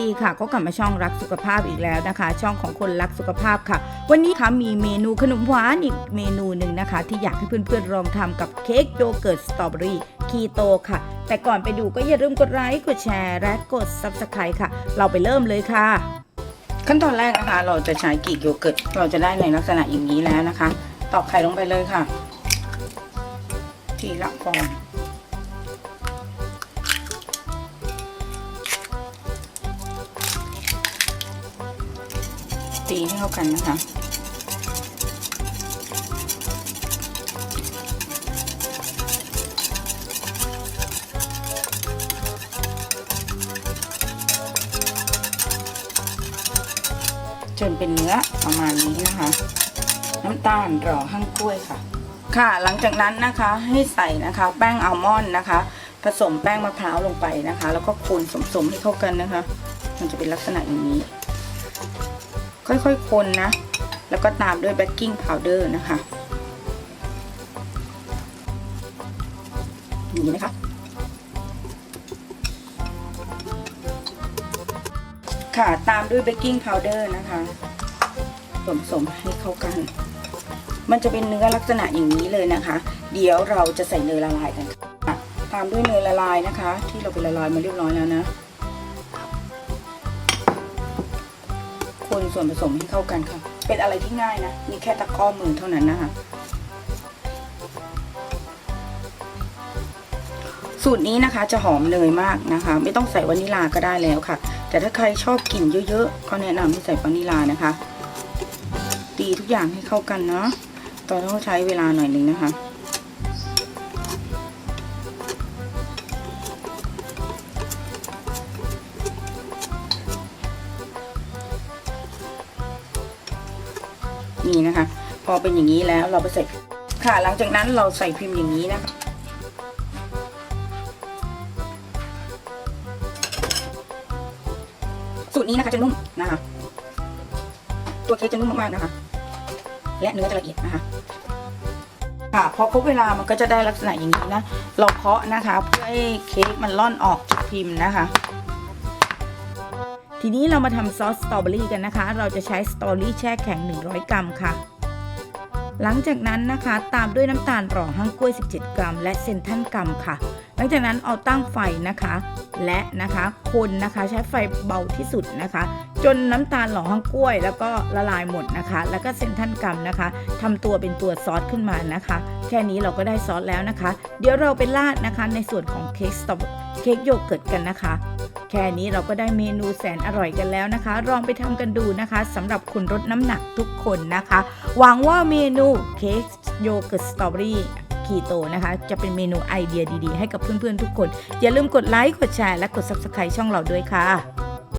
ดีค่ะ ก็กลับมาช่องรักสุขภาพอีกแล้วนะคะ ช่องของคนรักสุขภาพค่ะ วันนี้ค่ะมีเมนูขนมหวานอีกเมนูหนึ่งนะคะ ที่อยากให้เพื่อนๆลองทำกับเค้กโยเกิร์ตสตรอเบอรี่คีโตค่ะ แต่ก่อนไปดูก็อย่าลืมกดไลค์กดแชร์และกด Subscribe ค่ะ เราไปเริ่มเลยค่ะ ขั้นตอนแรกนะคะ เราจะใช้กีกโยเกิร์ตเราจะได้ในลักษณะอย่างนี้แล้วนะคะ ตอกไข่ลงไปเลยค่ะ ทีละฟอง ตีให้เข้ากันนะคะ จนเป็นเนื้อประมาณนี้นะคะ น้ำตาลรอห้างกล้วยค่ะ ค่ะหลังจากนั้นนะคะให้ใส่นะคะแป้งอัลมอนด์นะคะ ผสมแป้งมะพร้าวลงไปนะคะ แล้วก็คนสมๆให้เข้ากันนะคะ มันจะเป็นลักษณะอย่างนี้ ค่อยๆคนนะ แล้วก็ตามด้วยเบกกิ้งพาวเดอร์นะคะอย่างนี้นะคะค่ะตามด้วยเบกกิ้งพาวเดอร์นะคะผสมให้เข้ากัน มันจะเป็นเนื้อลักษณะอย่างนี้เลยนะคะ เดี๋ยวเราจะใส่เนยละลายกันค่ะ ตามด้วยเนยละลายนะคะ ที่เราไปละลายมาเรียบร้อยแล้วนะ คนส่วนผสมให้เข้ากันค่ะ เป็นอะไรที่ง่ายนะ มีแค่ตะกร้อมือเท่านั้นนะคะ สูตรนี้นะคะจะหอมเนยมากนะคะ ไม่ต้องใส่วานิลาก็ได้แล้วค่ะ แต่ถ้าใครชอบกลิ่นเยอะๆ ก็แนะนำให้ใส่วานิลานะคะ ตีทุกอย่างให้เข้ากันเนาะตอนต้องใช้เวลาหน่อยนึงนะคะ นี่นะคะ พอเป็นอย่างนี้แล้วเราไปใส่ค่ะ หลังจากนั้นเราใส่พิมพ์อย่างนี้นะคะสูตรนี้นะคะจะนุ่มนะคะ ตัวเค้กจะนุ่มมากๆนะคะ และเนื้อจะละเอียดนะคะค่ะพอครบเวลามันก็จะได้ลักษณะอย่างนี้นะ เราเคาะนะคะเพื่อให้เค้กมันล่อนออกจากพิมพ์นะคะ ทีนี้เรามาทำซอสสตรอเบอรี่กันนะคะ เราจะใช้สตรอเบอรี่แช่แข็ง 100 กรัมค่ะ หลังจากนั้นนะคะ ตามด้วยน้ำตาลหล่อห้างกล้วย 17 กรัม และเซนทันกรัมค่ะ หลังจากนั้นเอาตั้งไฟนะคะ และนะคะคนนะคะใช้ไฟเบาที่สุดนะคะ จนน้ำตาลหล่อห้างกล้วย แล้วก็ละลายหมดนะคะ แล้วก็เซนทันกรัมนะคะทำตัวเป็นตัวซอสขึ้นมานะคะ แค่นี้เราก็ได้ซอสแล้วนะคะ เดี๋ยวเราไปราดนะคะในส่วนของเค้กสตรอเบอ เค้กโยเกิร์ตกันนะคะ แค่นี้เราก็ได้เมนูแสนอร่อยกันแล้วนะคะ ลองไปทำกันดูนะคะสำหรับคนลดน้ำหนักทุกคนนะคะ หวังว่าเมนูเค้กโยเกิร์ตสตรอเบอรี่คีโตนะคะ จะเป็นเมนูไอเดียดีๆ ให้กับเพื่อนๆทุกคน อย่าลืมกดไลค์กดแชร์และกด Subscribe ช่องเราด้วยค่ะ